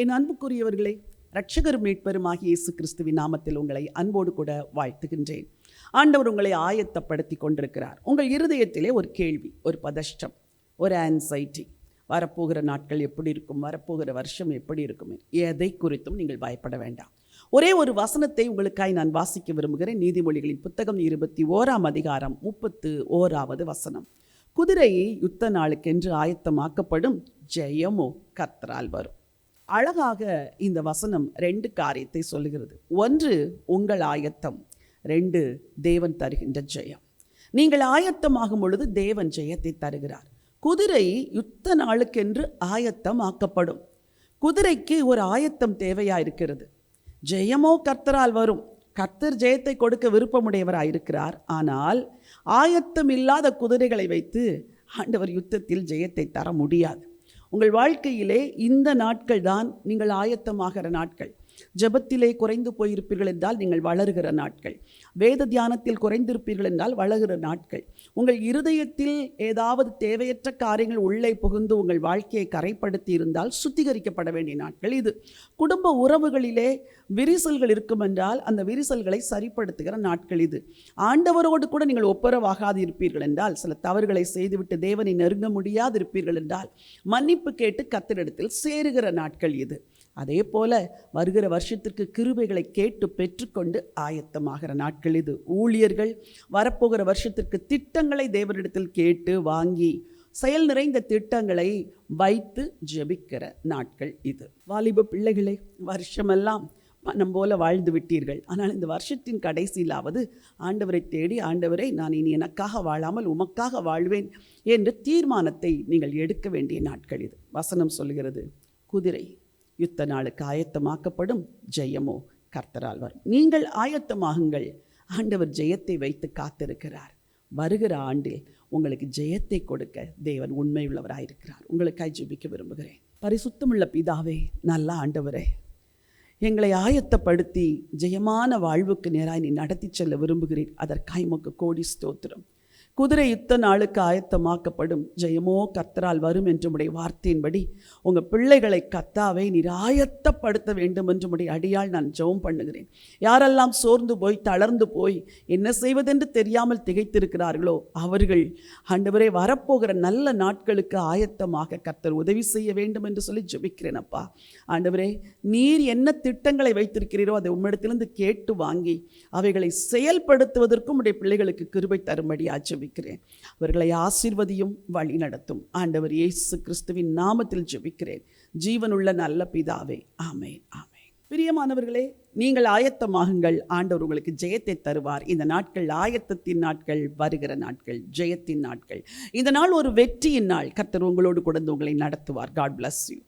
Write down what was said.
என் அன்புக்குரியவர்களே ரட்சகர் மீட்பெருமாகிய இயேசு கிறிஸ்துவின் நாமத்தில் உங்களை அன்போடு கூட வாழ்த்துகின்றேன். ஆண்டவர் உங்களை ஆயத்தப்படுத்தி கொண்டிருக்கிறார். உங்கள் இருதயத்திலே ஒரு கேள்வி ஒரு பதஷ்டம் ஒரு ஆன்சைட்டி வரப்போகிற நாட்கள் எப்படி இருக்கும்? வரப்போகிற வருஷம் எப்படி இருக்கும்? எதை குறித்தும் நீங்கள் பயப்பட வேண்டாம். ஒரே ஒரு வசனத்தை உங்களுக்காய் நான் வாசிக்க விரும்புகிறேன். நீதிமொழிகளின் புத்தகம் இருபத்தி ஓராம் அதிகாரம் முப்பத்து ஓராவது வசனம். குதிரையை யுத்த நாளுக்கென்று ஆயத்தமாக்கப்படும் ஜெயமோ கத்ரால் வரும். அழகாக இந்த வசனம் ரெண்டு காரியத்தை சொல்லுகிறது. ஒன்று உங்கள் ஆயத்தம். ரெண்டு தேவன் தருகின்ற ஜெயம். நீங்கள் ஆயத்தமாகும் பொழுது தேவன் ஜெயத்தை தருகிறார். குதிரை யுத்த நாளுக்கென்று ஆயத்தம் ஆக்கப்படும் குதிரைக்கு ஒரு ஆயத்தம் தேவையா இருக்கிறது ஜெயமோ கர்த்தரால் வரும். கர்த்தர் ஜெயத்தை கொடுக்க விருப்பமுடையவராக இருக்கிறார். ஆனால் ஆயத்தம் இல்லாத குதிரைகளை வைத்து ஆண்டவர் யுத்தத்தில் ஜெயத்தை தர முடியாது. உங்கள் வாழ்க்கையிலே இந்த நாட்கள் தான் நீங்கள் ஆயத்தமாகிற நாட்கள். ஜெபத்திலே குறைந்து போயிருப்பீர்கள் என்றால் நீங்கள் வளருகிற நாட்கள். வேத தியானத்தில் குறைந்திருப்பீர்கள் என்றால் வளருகிற நாட்கள். உங்கள் இருதயத்தில் ஏதாவது தேவையற்ற காரியங்கள் உள்ளே புகுந்து உங்கள் வாழ்க்கையை கரைப்படுத்தி இருந்தால் சுத்திகரிக்கப்பட வேண்டிய நாட்கள் இது. குடும்ப உறவுகளிலே விரிசல்கள் இருக்கும் என்றால் அந்த விரிசல்களை சரிப்படுத்துகிற நாட்கள் இது. ஆண்டவரோடு கூட நீங்கள் ஒப்புரவாகாது இருப்பீர்கள் என்றால் சில தவறுகளை செய்துவிட்டு தேவனை நெருங்க முடியாது இருப்பீர்கள் என்றால் மன்னிப்பு கேட்டு கத்திரிடத்தில் சேருகிற நாட்கள் இது. அதே போல வருகிற வருஷத்திற்கு கிருபைகளை கேட்டு பெற்றுக்கொண்டு ஆயத்தமாகிற நாட்கள் இது. ஊழியர்கள் வரப்போகிற வருஷத்திற்கு திட்டங்களை தேவரிடத்தில் கேட்டு வாங்கி செயல் நிறைந்த திட்டங்களை வைத்து ஜெபிக்கிற நாட்கள் இது. வாலிப பிள்ளைகளே வருஷமெல்லாம் பணம் போல வாழ்ந்து விட்டீர்கள். ஆனால் இந்த வருஷத்தின் கடைசியிலாவது ஆண்டவரை தேடி ஆண்டவரை நான் இனி எனக்காக வாழாமல் உமக்காக வாழ்வேன் என்ற தீர்மானத்தை நீங்கள் எடுக்க வேண்டிய நாட்கள் இது. வசனம் சொல்கிறது குதிரை யுத்த நாளுக்கு ஆயத்தமாக்கப்படும் ஜெயமோ கர்த்தரால் வரும். நீங்கள் ஆயத்தமாகுங்கள். ஆண்டவர் ஜெயத்தை வைத்து காத்திருக்கிறார். வருகிற ஆண்டில் உங்களுக்கு ஜெயத்தை கொடுக்க தேவன் உண்மையுள்ளவராயிருக்கிறார். உங்களுக்காய் ஜெபிக்க விரும்புகிறேன். பரிசுத்தமுள்ள பிதாவே நல்ல ஆண்டவரே எங்களை ஆயத்தப்படுத்தி ஜெயமான வாழ்வுக்கு நேராய் நீ நடத்தி செல்ல விரும்புகிறீர். அதற்காய் உமக்கு கோடி ஸ்தோத்திரம். குதிரை யுத்த நாளுக்கு ஆயத்தமாக்கப்படும். ஜெயமோ கர்த்தரால் வரும் என்று உடைய வார்த்தையின்படி உங்கள் பிள்ளைகளை கத்தாவை நிராயத்தப்படுத்த வேண்டும் என்று உடைய அடியால் நான் ஜெபம் பண்ணுகிறேன். யாரெல்லாம் சோர்ந்து போய் தளர்ந்து போய் என்ன செய்வதென்று தெரியாமல் திகைத்திருக்கிறார்களோ அவர்கள் ஆண்டவரே வரப்போகிற நல்ல நாட்களுக்கு ஆயத்தமாக கர்த்தர் உதவி செய்ய வேண்டும் என்று சொல்லி ஜெபிக்கிறேன் அப்பா. ஆண்டவரே நீர் என்ன திட்டங்களை வைத்திருக்கிறீரோ அதை உம்மிடத்திலிருந்து கேட்டு வாங்கி அவைகளை செயல்படுத்துவதற்கும் உடைய பிள்ளைகளுக்கு கிருபை தரும்படி ஜெபிக்கிறேன். அவர்களை ஆசீர்வதியும் வழி நடத்தும். ஆண்டவர் இயேசு கிறிஸ்துவின் நாமத்தில் ஜெபிக்கிறேன். ஜீவனுள்ள நல்ல பிதாவே ஆமேன் ஆமேன். பிரியமானவர்களே நீங்கள் ஆயத்தமாகுங்கள். ஆண்டவர் உங்களுக்கு ஜெயத்தை தருவார். இந்த நாட்கள் ஆயத்தத்தின் நாட்கள் வருகிற நாட்கள் ஜெயத்தின் நாட்கள். இந்த நாள் ஒரு வெற்றியின் நாள். கர்த்தர் உங்களோடு கொண்டு உங்களை நடத்துவார். God bless you